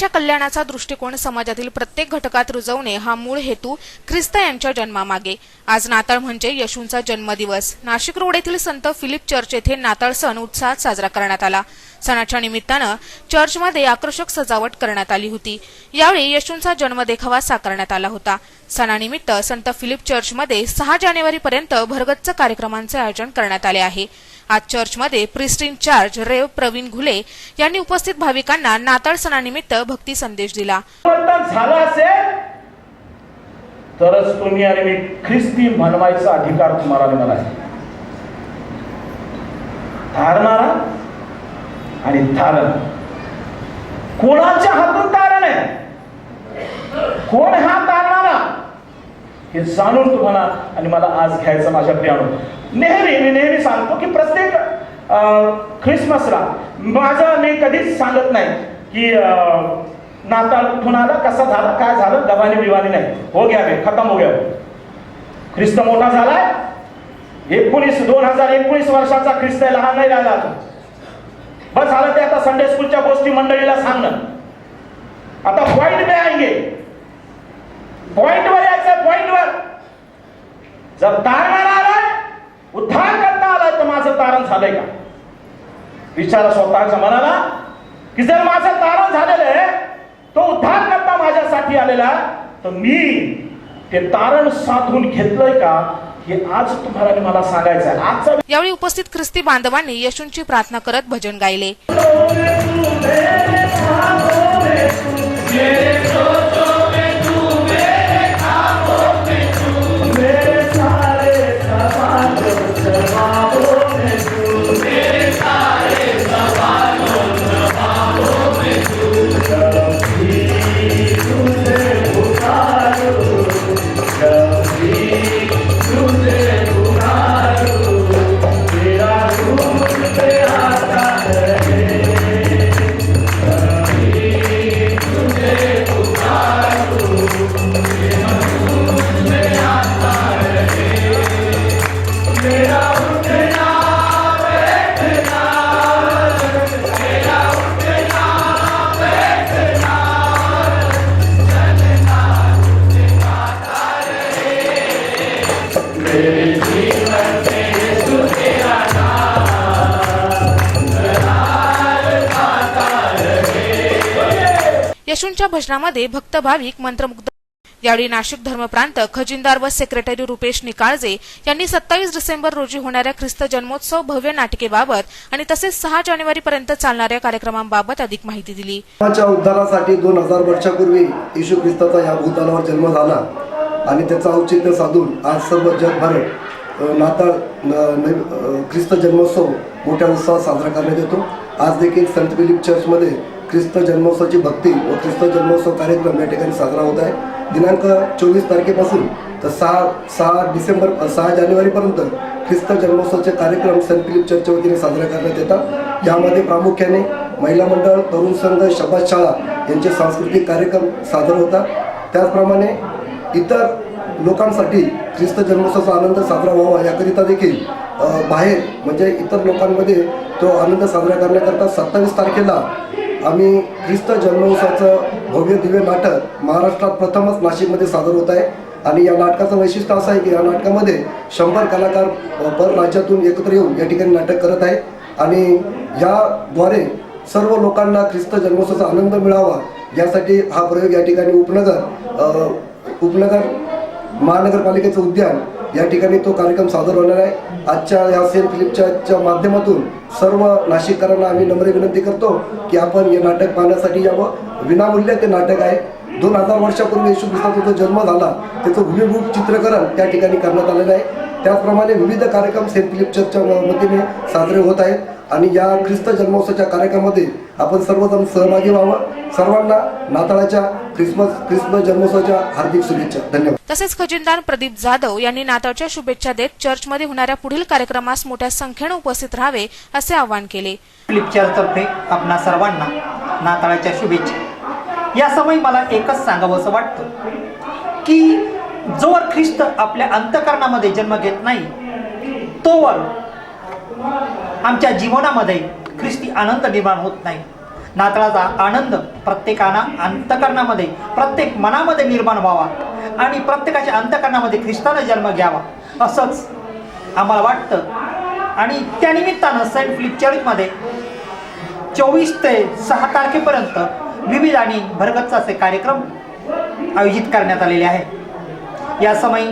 मानवाच्या कल्याणाचा दृष्टिकोन समाजातील प्रत्येक घटकात रुजवणे हा मूळ हेतू ख्रिस्त यांच्या जन्मामागे. आज नाताळ म्हणजे येशूंचा जन्मदिवस. नाशिक रोड येथील संत फिलिप चर्च येथे नाताळ सण उत्साहात साजरा करण्यात आला. सणाच्या निमित्तानं चर्चमध्ये आकर्षक सजावट करण्यात आली होती. यावेळी येशूंचा जन्मदेखावा साकारण्यात आला होता. सणानिमित्त संत फिलिप चर्चमध्ये सहा जानेवारीपर्यंत भरगच्च कार्यक्रमांचे आयोजन करण्यात आले आहे. आज चर्चमध्ये priest charge rev Pravin Ghule यांनी उपस्थित भाविकांना नाताळ सणानिमित्त भक्ती संदेश दिला. असेल तरच तुम्ही आणि मी ख्रिस्ती म्हणवायचा अधिकार तुम्हाला मिळाला आहे. आणि तारण. कोणाच्या हातून तारण आहे? कोण हा तारणारा? हे जाणून तुम्हाला आणि मला आज घ्यायचं माझ्या प्रियानो नेहमी मी नेहमी सांगतो की प्रत्येक ख्रिसमसला माझं मी कधीच सांगत नाही की नाताळ कुठून आला कसा झाला काय झालं गव्हाणी बिवाने नाही. हो गया मी खतम हो गया ख्रिस्त मोठा झालाय. एकोणीस दोन हजार एकोणीस वर्षाचा ख्रिस्त आहे, लहान नाही राहिला तो बस झालं ते आता संडे स्कूलच्या गोष्टी मंडळीला सांगणं. आता पॉइंट पे आएंगे पॉइंट वर यायचं पॉइंट वर. जर तारणारा आलाय उद्धार करता आलाय तर माझं तारण झालंय का? विचारा स्वतःच्या मनाला की जर माझं तारण झालेलं आहे तो उद्धार करता माझ्यासाठी आलेला तर मी ते तारण साधून घेतलंय का? हे आज तुम्हाला मला सांगायचं आहे आजचा यावेळी उपस्थित ख्रिस्ती बांधवांनी येशूंची प्रार्थना करत भजन गायले येशूंच्या भजनामध्ये भक्त भाविक मंत्रमुग्ध. यावेळी नाशिक धर्मप्रांत खजिनदार व सेक्रेटरी रुपेश निकाळजे यांनी सत्तावीस डिसेंबर रोजी होणाऱ्या ख्रिस्त जन्मोत्सव भव्य नाटिकेबाबत आणि तसेच सहा जानेवारी पर्यंत चालणाऱ्या कार्यक्रमांबाबत अधिक माहिती दिली. उद्धारासाठी दोन हजार वर्षापूर्वी येशू ख्रिस्ताचा या भूतानावर जन्म झाला आणि त्याचा औचित्य साधून आज सर्व जगभर नाताळ ख्रिस्त जन्मोत्सव मोठ्या उत्साहात साजरा करण्यात येतो. आज देखील संत फिलिप चर्चमध्ये ख्रिस्त जन्मोत्सवाची भक्ती व ख्रिस्त जन्मोत्सव कार्यक्रम या ठिकाणी साजरा होत आहे. दिनांक चोवीस तारखेपासून तर सहा सहा डिसेंबर सहा जानेवारीपर्यंत ख्रिस्त जन्मोत्सवाचे कार्यक्रम सेंट फिलिप चर्चच्या वतीने साजरा करण्यात येतात. यामध्ये प्रामुख्याने महिला मंडळ तरुण संघ शब्द शाळा यांचे सांस्कृतिक कार्यक्रम सादर होतात. त्याचप्रमाणे इतर लोकांसाठी ख्रिस्त जन्मोत्सवाचा आनंद साजरा व्हावा याकरिता देखील बाहेर म्हणजे इतर लोकांमध्ये तो आनंद साजरा करण्याकरता सत्तावीस तारखेला आम्ही ख्रिस्त जन्मोत्सवाचं भव्य दिव्य नाटक महाराष्ट्रात प्रथमच नाशिकमध्ये सादर होत आहे. आणि या नाटकाचं वैशिष्ट्य असं आहे की या नाटकामध्ये शंभर कलाकार पर राज्यातून एकत्र येऊन या ठिकाणी नाटक करत आहेत. आणि याद्वारे सर्व लोकांना ख्रिस्त जन्मोत्सवाचा आनंद मिळावा यासाठी हा प्रयोग या ठिकाणी उपनगर उपनगर महानगरपालिकेचं उद्यान या ठिकाणी तो कार्यक्रम सादर होणार आहे. आजच्या या सेल फिलिपच्या माध्यमातून सर्व नाशिककरांना आम्ही नम्र विनंती करतो की आपण हे नाटक पाहण्यासाठी यावं. विनामूल्य ते नाटक आहे. दोन हजार वर्षापूर्वी येशू ख्रिस्ताचा जो जन्म झाला त्याचं भूमिभूत चित्रकरण त्या ठिकाणी करण्यात आलेलं आहे. त्याचप्रमाणे विविध कार्यक्रम सेंट फिलिप चर्चच्या वतीने साजरे होत आहेत. आणि या ख्रिस्त जन्मोत्सवाच्या कार्यक्रमामध्ये आपण सर्वजण सहभागी व्हावं. सर्वांना नाताळाच्या ख्रिसमस ख्रिसमस जन्मोत्सवाच्या हार्दिक शुभेच्छा. धन्यवाद. तसेच खजिनदार प्रदीप जाधव यांनी नाताळच्या शुभेच्छा देत चर्चमध्ये होणाऱ्या पुढील कार्यक्रमास मोठ्या संख्येनं उपस्थित राहावे असे आवाहन केले. फ्लिपचारतर्फे आपणा सर्वांना नाताळाच्या शुभेच्छा. या समयी मला एकच सांगावंसं वाटतं की जोवर ख्रिस्त आपल्या अंतकरणामध्ये जन्म घेत नाही तोवर आमच्या जीवनामध्ये ख्रिस्ती आनंद निर्माण होत नाही. नाताळाचा आनंद प्रत्येकाना अंतकरणामध्ये प्रत्येक मनामध्ये निर्माण व्हावा आणि प्रत्येकाच्या अंतकरणामध्ये ख्रिस्तानं जन्म घ्यावा. असंच आम्हाला वाटतं. आणि त्यानिमित्तानं सेंट फिलिप चर्चमध्ये चोवीस ते सहा तारखेपर्यंत विविध आणि भरगतचा असे कार्यक्रम आयोजित करण्यात आलेले आहे या समय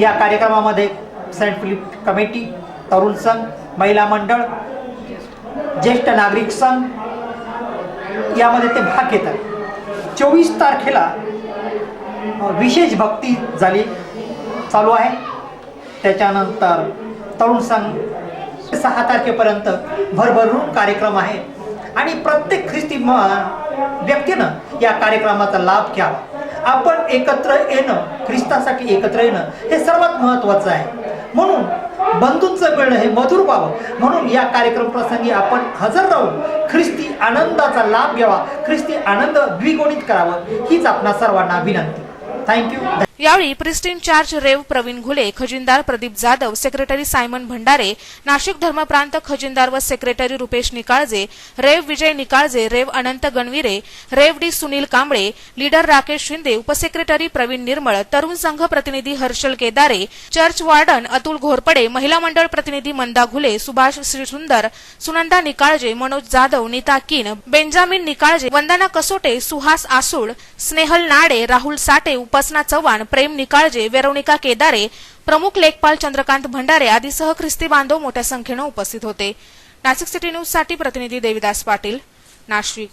या कार्यक्रमामध्ये सेंट फिलिप कमिटी तरुण संघ महिला मंडळ ज्येष्ठ नागरिक संघ यामध्ये ते भाग घेतात. चोवीस तारखेला विशेष भक्ती झाली चालू आहे. त्याच्यानंतर तरुण संघ सहा तारखेपर्यंत भरभरून कार्यक्रम आहे. आणि प्रत्येक ख्रिस्ती म व्यक्तीनं या कार्यक्रमाचा लाभ घ्यावा. आपण एकत्र येणं ख्रिस्तासाठी एकत्र येणं हे सर्वात महत्त्वाचं आहे. म्हणून बंधूंचं मिळणं हे मधुर व्हावं. म्हणून या कार्यक्रम प्रसंगी आपण हजर राहून ख्रिस्ती आनंदाचा लाभ घ्यावा. ख्रिस्ती आनंद द्विगुणित करावं. हीच आपणा सर्वांना विनंती. थँक्यू यावेळी priest charge rev Pravin Ghule खजिनदार Pradeep Jadhav secretary Simon Bhandare Nashik धर्मप्रांत खजिनदार व secretary Rupesh Nikalje rev Vijay Nikalje rev Anant Ganvire rev D Sunil Kamble leader Rakesh Shinde उपसेक्रेटरी Pravin Nirmal तरुण संघ प्रतिनिधी हर्षल केदारे चर्च वार्डन अतुल घोरपडे महिला मंडळ प्रतिनिधी मंदा घुले सुभाष श्रीसुंदर सुनंदा निकाळजे मनोज जाधव नीता किन बेंजामिन निकाळजे वंदना कसोटे सुहास आसूळ स्नेहल नाडे राहुल साटे उपासना चव्हाण प्रेम निकाळजे वेरोनिका केदारे प्रमुख लेखपाल चंद्रकांत भंडारे आदीसह ख्रिस्ती बांधव मोठ्या संख्येनं उपस्थित होते. नाशिक सिटी न्यूजसाठी प्रतिनिधी देविदास पाटील नाशिक.